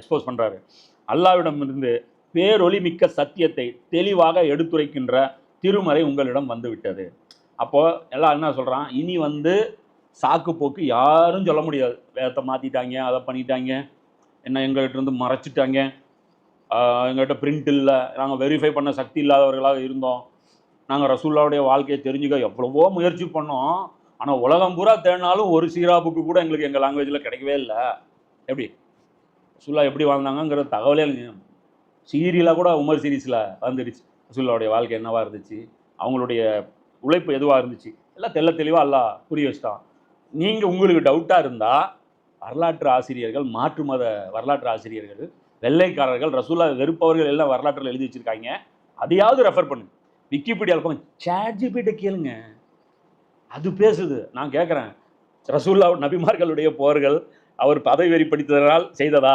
Expose பண்ணுறாரு அல்லாவிடமிருந்து பேரொளி மிக்க சத்தியத்தை தெளிவாக எடுத்துரைக்கின்ற திருமறை உங்களிடம் வந்துவிட்டது. அப்போது எல்லாம் என்ன சொல்கிறான் இனி வந்து சாக்கு போக்கு யாரும் சொல்ல முடியாது. வேதத்தை மாற்றிட்டாங்க அதை பண்ணிட்டாங்க என்ன எங்கள்கிட்ட இருந்து மறைச்சிட்டாங்க. எங்கள்கிட்ட பிரிண்ட் இல்லை. நாங்கள் வெரிஃபை பண்ண சக்தி இல்லாதவர்களாக இருந்தோம். நாங்கள் ரசூல்லாவுடைய வாழ்க்கையை தெரிஞ்சுக்க எவ்வளவோ முயற்சி பண்ணோம். ஆனால் உலகம் பூரா தேடினாலும் ஒரு சீராப்புக்கு கூட எங்களுக்கு எங்கள் லாங்குவேஜில் கிடைக்கவே இல்லை. எப்படி? சுல்லா எப்படி வாழ்ந்தாங்கங்கிற தகவலே இல்லைங்க சீரியலாக கூட உமர் சீரீஸில் வந்துடுச்சு ரசூல்லாவுடைய வாழ்க்கை என்னவா இருந்துச்சு அவங்களுடைய உழைப்பு எதுவாக இருந்துச்சு எல்லாம் தெள்ள தெளிவாக எல்லாம் புரிய வச்சிட்டான். நீங்கள் உங்களுக்கு டவுட்டாக இருந்தால் வரலாற்று ஆசிரியர்கள் மாற்று மத வரலாற்று ஆசிரியர்கள் வெள்ளைக்காரர்கள் ரசூலா வெறுப்பவர்கள் எல்லாம் வரலாற்றில் எழுதி வச்சிருக்காங்க. அதையாவது ரெஃபர் பண்ணு. விக்கிபீடியாவில் போங்க. சேட்ஜிபிட்ட கேளுங்க. அது பேசுது. நான் கேட்குறேன் ரசூல்லா நபிமார்களுடைய போர்கள் அவர் பதவி வெறி படித்ததனால் செய்ததா?